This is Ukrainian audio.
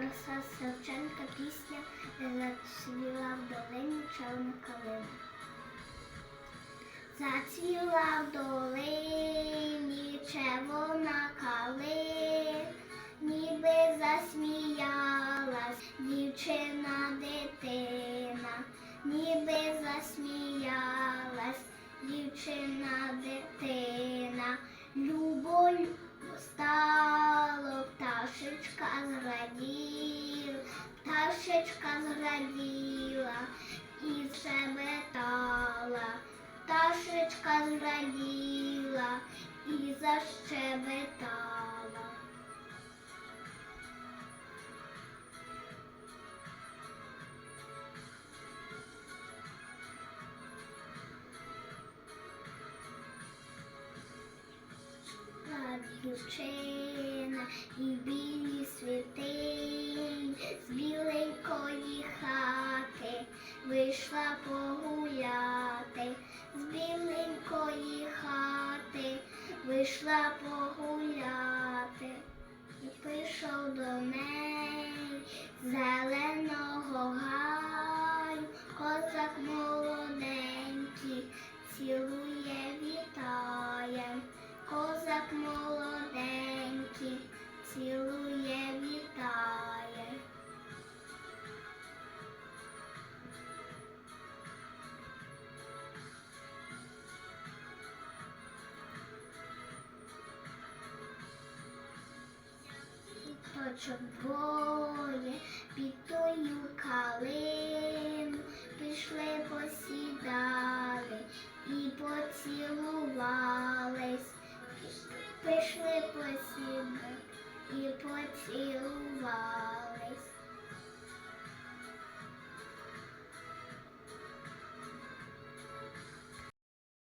Тараса Шевченка пісня зацвіла в долині червона калина. Зацвіла в долині червона калина, ніби засміялась дівчина дитина, ніби засміялась дівчина дитина, любов стало, пташечка зраділа і щебетала, пташечка зраділа і защебетала. Та Дівчина і білі Погуляти, з біленької хати. Вийшла погуляти, і прийшов до неї зеленого гаю, козак молоденький, цілує, вітає. Козак молоденький, цілує, Точок двоє під тою калину пішли посідали і поцілувались. Пішли посідали і поцілувались.